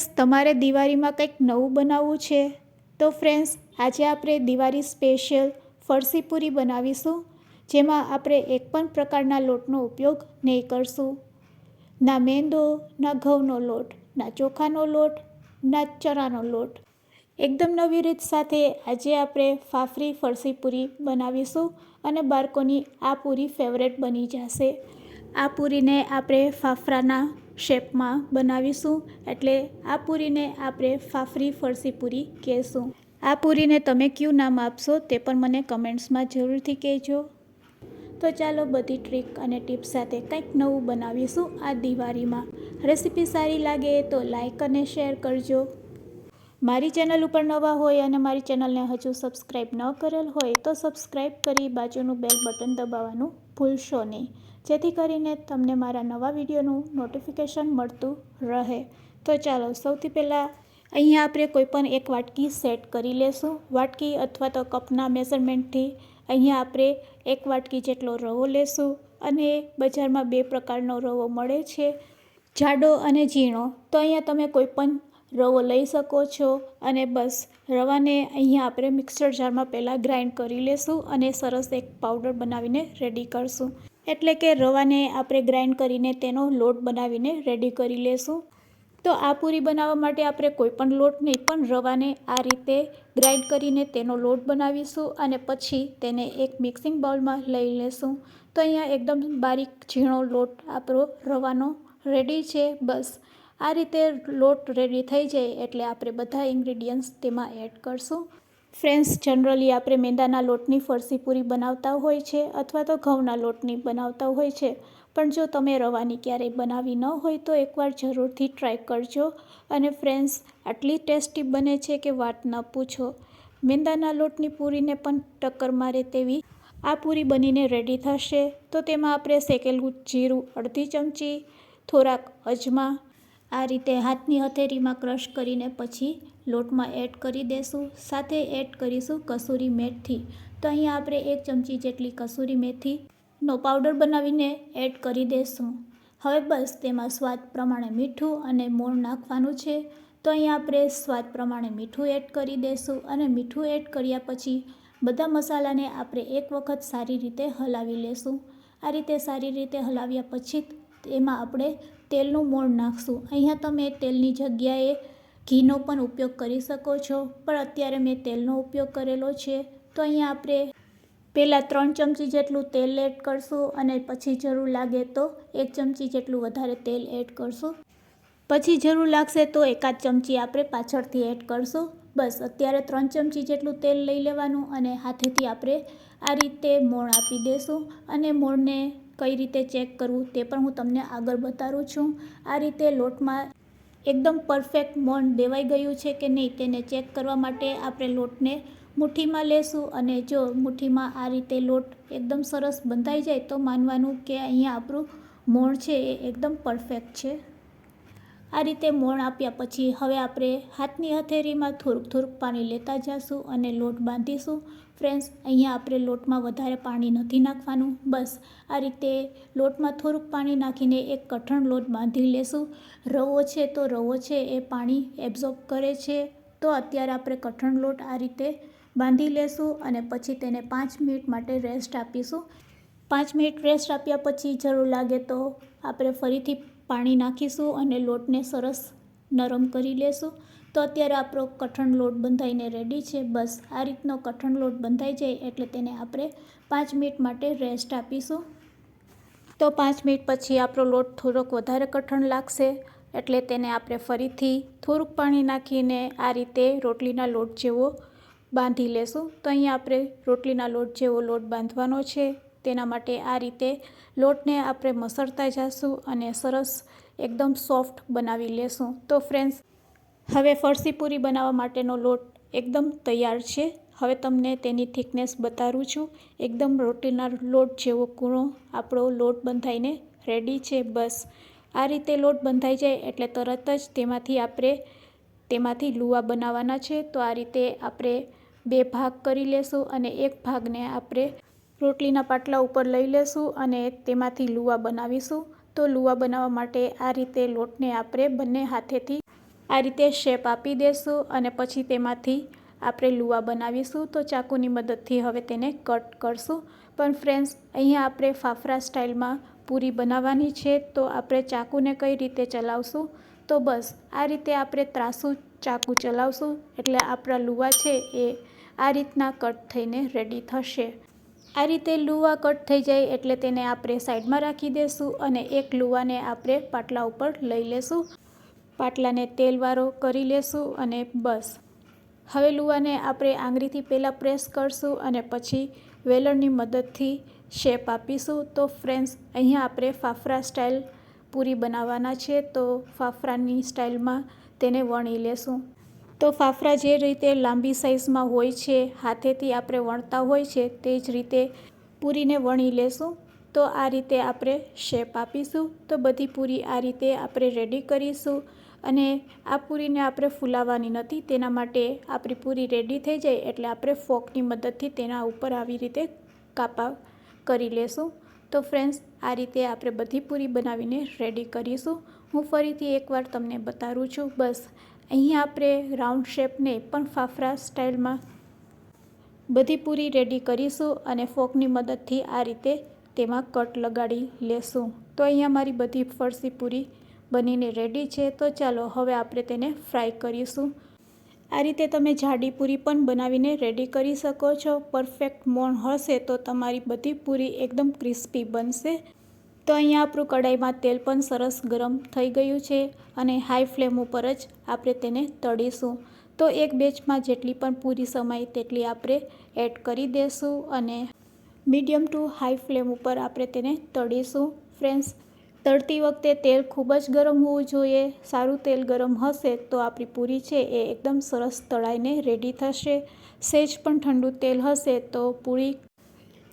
Friends, તમારે દિવાળીમાં કંઈક નવું બનાવવું છે? તો ફ્રેન્ડ્સ, આજે આપણે દિવાળી સ્પેશિયલ ફરસી પૂરી બનાવીશું, જેમાં આપણે એક પણ પ્રકારના લોટનો ઉપયોગ નહીં કરશું. ના મેંદો, ના ઘઉંનો લોટ, ના ચોખાનો લોટ, ના ચણાનો લોટ. એકદમ નવી રીત સાથે આજે આપણે ફાફરી ફરસી પૂરી બનાવીશું અને બાળકોની આ પૂરી ફેવરેટ બની જશે. આ પૂરીને આપણે ફાફરાના શેપમાં બનાવીશું એટલે આ પૂરીને આપણે ફાફરી ફરસી પૂરી કહેશું. આ પૂરીને તમે કયું નામ આપશો તે પણ મને કમેન્ટ્સમાં જરૂરથી કહેજો. તો ચાલો બધી ટ્રીક અને ટિપ્સ સાથે કંઈક નવું બનાવીશું આ દિવાળીમાં. રેસીપી સારી લાગે તો લાઇક અને શેર કરજો. મારી ચેનલ ઉપર નવા હોય અને મારી ચેનલને હજુ સબસ્ક્રાઈબ ન કરેલ હોય તો સબસ્ક્રાઈબ કરી બાજુનું બેલ બટન દબાવવાનું ભૂલશો નહીં. જેથી કરીને તમને મારા નવા વિડીયોનું નોટિફિકેશન મળતું રહે. તો ચાલો, સૌથી પહેલાં અહીંયા આપણે કોઈપણ એક વાટકી સેટ કરી લેશું. વાટકી અથવા તો કપના મેઝરમેન્ટથી અહીંયા આપણે એક વાટકી જેટલો રવો લેશું અને બજારમાં બે પ્રકારનો રવો મળે છે. જાડો અને ઝીણો. તો અહીંયા તમે કોઈપણ રવો લઈ શકો છો અને બસ રવાને અહીંયા આપણે મિક્સર જારમાં પહેલાં ગ્રાઇન્ડ કરી લેશું અને સરસ એક પાવડર બનાવીને રેડી કરશું. એટલે કે રવાને આપણે ગ્રાઇન્ડ કરીને તેનો લોટ બનાવીને રેડી કરી લેશું. તો આ પૂરી બનાવવા માટે આપણે કોઈ પણ લોટ નહીં, પણ રવાને આ રીતે ગ્રાઇન્ડ કરીને તેનો લોટ બનાવીશું અને પછી તેને એક મિક્સિંગ બાઉલમાં લઈ લેશું. તો અહીંયા એકદમ બારીક ઝીણો લોટ આપણો રવાનો રેડી છે. બસ આ રીતે લોટ રેડી થઈ જાય એટલે આપણે બધા ઇન્ગ્રીડિયન્ટ્સ તેમાં એડ કરશું. ફ્રેન્ડ્સ જનરલી આપણે મેંદાના લોટની ફરસી પૂરી બનાવતા હોય છે અથવા તો ઘઉંના લોટની બનાવતા હોય છે. પણ જો તમે રવાની ક્યારેય બનાવી ન હોય તો એકવાર જરૂરથી ટ્રાય કરજો. અને ફ્રેન્ડ્સ આટલી ટેસ્ટી બને છે કે વાત ન પૂછો. મેંદાના લોટની પૂરીને પણ ટક્કર મારે તેવી. આ પૂરી બનીને રેડી થશે. તો તેમાં આપણે શેકેલું જીરું અડધી ચમચી, થોડાક અજમા આ રીતે હાથની હથેળીમાં ક્રશ કરીને પછી લોટમાં એડ કરી દેશું. સાથે એડ કરીશું કસૂરી મેથી. તો અહીંયા આપણે એક ચમચી જેટલી કસૂરી મેથીનો પાવડર બનાવીને એડ કરી દેશું. હવે બસ તેમાં સ્વાદ પ્રમાણે મીઠું અને મોણ નાખવાનું છે. તો અહીંયા આપણે સ્વાદ પ્રમાણે મીઠું એડ કરી દેશું અને મીઠું એડ કર્યા પછી બધા મસાલાને આપણે એક વખત સારી રીતે હલાવી લેશું. આ રીતે સારી રીતે હલાવ્યા પછી એમાં આપણે તેલનું મોણ નાખશું. અહીંયા તમે તેલની જગ્યાએ ઘીનો પણ ઉપયોગ કરી શકો છો. પણ અત્યારે મેં તેલનો ઉપયોગ કરેલો છે. તો અહીંયા આપણે પહેલાં ત્રણ ચમચી જેટલું તેલ એડ કરશું અને પછી જરૂર લાગે તો એક ચમચી જેટલું વધારે તેલ એડ કરશું. પછી જરૂર લાગશે તો એકાદ ચમચી આપણે પાછળથી એડ કરશું. બસ, અત્યારે ત્રણ ચમચી જેટલું તેલ લઈ લેવાનું અને હાથેથી આપણે આ રીતે મોણ આપી દેશું અને મોણને કઈ રીતે ચેક કરવું તે પણ હું તમને આગળ બતાવું છું. આ રીતે લોટમાં એકદમ પરફેક્ટ મોણ દેવાઈ ગયું છે કે નહીં તેને ચેક કરવા માટે આપણે લોટને મુઠ્ઠીમાં લેશું અને જો મુઠ્ઠીમાં આ રીતે લોટ એકદમ સરસ બંધાઈ જાય તો માનવાનું કે અહીંયા આપણું મોણ છે એ એકદમ પરફેક્ટ છે. આ રીતે મોણ આપ્યા પછી હવે આપણે હાથની હથેળીમાં થોડુંક થોડુંક પાણી લેતા જઈશું અને લોટ બાંધીશું. ફ્રેન્ડ્સ, અહીંયા આપણે લોટમાં વધારે પાણી નથી નાખવાનું. બસ, આ રીતે લોટમાં થોડુંક પાણી નાખીને એક કઠણ લોટ બાંધી લેશું. રવો છે તો રવો છે, એ પાણી એબ્ઝોર્બ કરે છે. તો અત્યારે આપણે કઠણ લોટ આ રીતે બાંધી લેશું અને પછી તેને પાંચ મિનિટ માટે રેસ્ટ આપીશું. પાંચ મિનિટ રેસ્ટ આપ્યા પછી જરૂર લાગે તો આપણે ફરીથી પાણી નાખીશું અને લોટને સરસ નરમ કરી લેશું. તો અત્યારે આપણો કઠણ લોટ બંધાઈને રેડી છે. બસ આ રીતનો કઠણ લોટ બંધાઈ જાય એટલે તેને આપણે પાંચ મિનિટ માટે રેસ્ટ આપીશું. તો પાંચ મિનિટ પછી આપણો લોટ થોડોક વધારે કઠણ લાગશે એટલે તેને આપણે ફરીથી થોડુંક પાણી નાખીને આ રીતે રોટલીના લોટ જેવો બાંધી લેશું. તો અહીંયા આપણે રોટલીના લોટ જેવો લોટ બાંધવાનો છે. તેના માટે આ રીતે લોટને આપણે મસળતા જઈશું અને સરસ એકદમ સોફ્ટ બનાવી લેશું. તો ફ્રેન્ડ્સ, હવે ફરસી પૂરી બનાવવા માટેનો લોટ એકદમ તૈયાર છે. હવે તમને તેની થિકનેસ બતાવું છું. એકદમ રોટીના લોટ જેવો કૂણો આપણો લોટ બંધાઈને રેડી છે. બસ, આ રીતે લોટ બંધાઈ જાય એટલે તરત જ તેમાંથી આપણે તેમાંથી લુવા બનાવવાના છે. તો આ રીતે આપણે બે ભાગ કરી લેશું અને એક ભાગને આપણે રોટલીના પાટલા ઉપર લઈ લેશું અને તેમાંથી લુવા બનાવીશું. તો લુવા બનાવવા માટે આ રીતે લોટને આપણે બંને હાથેથી આ રીતે શેપ આપી દેશું અને પછી તેમાંથી આપણે લુવા બનાવીશું. તો ચાકુની મદદથી હવે તેને કટ કરશું. પણ ફ્રેન્ડ્સ, અહીંયા આપણે ફાફડા સ્ટાઇલમાં પૂરી બનાવવાની છે. તો આપણે ચાકુને કઈ રીતે ચલાવશું? તો બસ, આ રીતે આપણે ત્રાસું ચાકુ ચલાવશું. એટલે આપણા લુવા છે એ આ રીતના કટ થઈને રેડી થશે. આ રીતે લુવા કટ થઈ જાય એટલે તેને આપણે સાઈડમાં રાખી દઈશું અને એક લુવાને આપણે પાટલા ઉપર લઈ લેશું. પાટલાને તેલવાળો કરી લેશું અને બસ. હવે લુવાને આપણે આંગળીથી પહેલાં પ્રેસ કરશું અને પછી વેલણની મદદથી શેપ આપીશું. તો ફ્રેન્ડ્સ, અહીંયા આપણે ફાફડા સ્ટાઇલ પૂરી બનાવવાના છે, તો ફાફરાની સ્ટાઇલમાં તેને વણી લેશું. તો ફાફડા જે રીતે લાંબી સાઇઝમાં હોય છે, હાથેથી આપણે વણતા હોય છે, તે જ રીતે પૂરીને વણી લેશું. તો આ રીતે આપણે શેપ આપીશું. તો બધી પૂરી આ રીતે આપણે રેડી કરીશું અને આ પૂરીને આપણે ફૂલાવવાની નથી, તેના માટે આપણી પૂરી રેડી થઈ જાય એટલે આપણે ફોકની મદદથી તેના ઉપર આવી રીતે કાપા કરી લેશું. તો ફ્રેન્ડ્સ, આ રીતે આપણે બધી પૂરી બનાવીને રેડી કરીશું. હું ફરીથી એકવાર તમને બતાવું છું. બસ અહીંયા આપણે રાઉન્ડ શેપને પણ ફાફડા સ્ટાઇલમાં બધી પૂરી રેડી કરીશું અને ફોકની મદદથી આ રીતે તેમાં કટ લગાડી લેશું. તો અહીંયા મારી બધી ફરસી પૂરી બનીને રેડી છે. તો ચાલો હવે આપણે તેને ફ્રાય કરીશું. આ રીતે તમે જાડી પૂરી પણ બનાવીને રેડી કરી શકો છો. પરફેક્ટ મોણ હશે તો તમારી બધી પૂરી એકદમ ક્રિસ્પી બનશે. તો અહીંયા આપણું કઢાઈમાં તેલ પણ સરસ ગરમ થઈ ગયું છે અને હાઈ ફ્લેમ ઉપર જ આપણે તેને તળીશું. તો એક બેચમાં જેટલી પણ પૂરી સમાય તેટલી આપણે એડ કરી દઈશું અને મીડિયમ ટુ હાઈ ફ્લેમ ઉપર આપણે તેને તળીશું. ફ્રેન્ડ્સ તળતી વખતે તેલ ખૂબ જ ગરમ હોવું જોઈએ. સારું તેલ ગરમ હશે તો આપણી પૂરી છે એ એકદમ સરસ તળાઈને રેડી થશે. સહેજ પણ ઠંડુ તેલ હશે તો પૂરી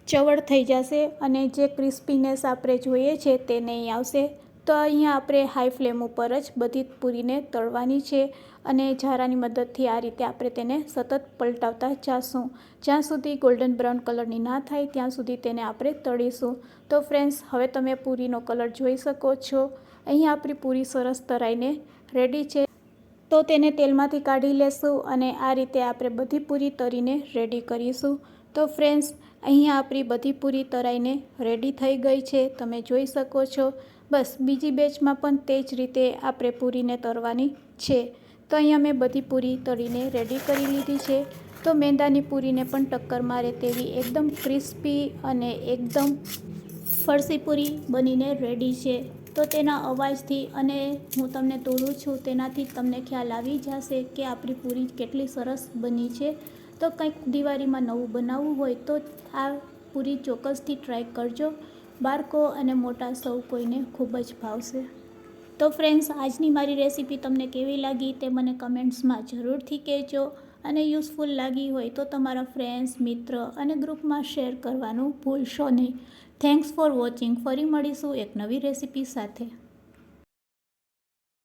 ચવડ થઈ જશે અને જે ક્રિસ્પીનેસ આપણે જોઈએ છે તે નહીં આવશે. તો અહીંયા આપણે હાઈ ફ્લેમ ઉપર જ બધી પૂરીને તળવાની છે અને ઝારાની મદદથી આ રીતે આપણે તેને સતત પલટાવતા જાશું. જ્યાં સુધી ગોલ્ડન બ્રાઉન કલરની ના થાય ત્યાં સુધી તેને આપણે તળીશું. તો ફ્રેન્ડ્સ, હવે તમે પૂરીનો કલર જોઈ શકો છો. અહીં આપણી પૂરી સરસ તરાઈને રેડી છે. તો તેને તેલમાંથી કાઢી લેશું અને આ રીતે આપણે બધી પૂરી તરીને રેડી કરીશું. તો ફ્રેન્ડ્સ અહીંયા આપણી બધી પૂરી તરાઈને રેડી થઈ ગઈ છે. તમે જોઈ શકો છો. બસ, બીજી બેચમાં પણ તે જ રીતે આપણે પૂરીને તરવાની છે. તો અહીંયા મેં બધી પૂરી તળીને રેડી કરી લીધી છે. તો મેંદાની પૂરીને પણ ટક્કર મારે તેવી એકદમ ક્રિસ્પી અને એકદમ ફરસી પૂરી બનીને રેડી છે. તો તેના અવાજથી અને હું તમને તોડું છું, તેનાથી તમને ખ્યાલ આવી જશે કે આપણી પૂરી કેટલી સરસ બની છે. તો કંઈક દિવાળીમાં નવું બનાવવું હોય તો આ પૂરી ચોક્કસથી ટ્રાય કરજો. બાળકો અને મોટા સૌ કોઈને ખૂબ જ ભાવશે. તો ફ્રેન્ડ્સ આજની મારી રેસીપી તમને કેવી લાગી તે મને કમેન્ટ્સમાં જરૂરથી કહેજો. અને યુઝફુલ લાગી હોય તો તમારા ફ્રેન્ડ્સ મિત્ર અને ગ્રુપમાં શેર કરવાનું ભૂલશો નહીં. થેન્ક્સ ફોર વોચિંગ ફરી મળીશું એક નવી રેસીપી સાથે.